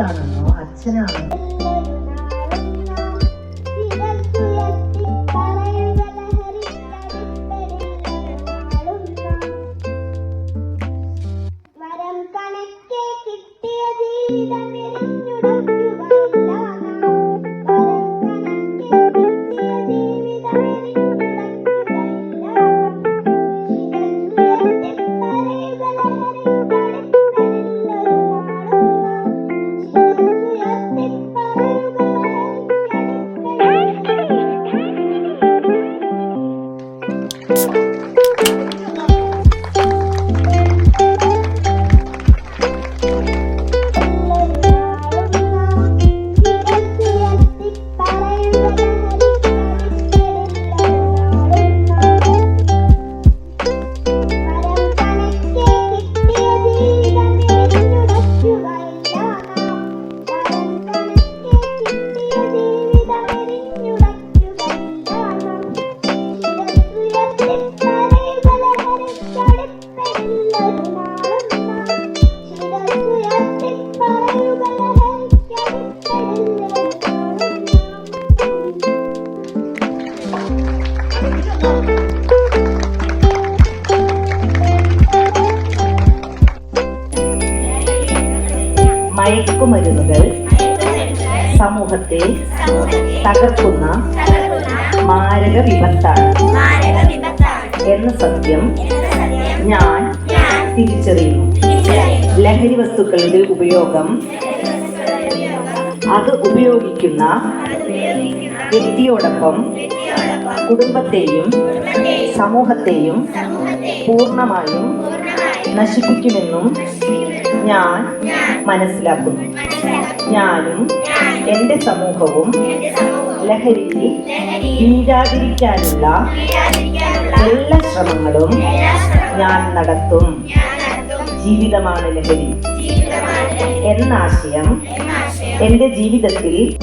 あるの？あっちにあるの？മയക്കുമരുന്നുകൾ സമൂഹത്തെ തകർക്കുന്ന മാരക വിപത്താണ്. എന്ന സത്യം ഞാൻ തിരിച്ചറിയുന്നു. ലഹരി വസ്തുക്കളുടെ ഉപയോഗം അത് ഉപയോഗിക്കുന്ന വ്യക്തിയോടൊപ്പം കുടുംബത്തെയും സമൂഹത്തെയും പൂർണമായും നശിപ്പിക്കുമെന്നും ഞാൻ മനസ്സിലാക്കുന്നു. ഞാനും എന്റെ സമൂഹവും ലഹരിയിൽ വീഴാതിരിക്കാനുള്ള എല്ലാ ശ്രമങ്ങളും ഞാൻ നടത്തും. ജീവിതമാണ് ലഹരി. എന്ന ആശയം എന്റെ ജീവിതത്തിൽ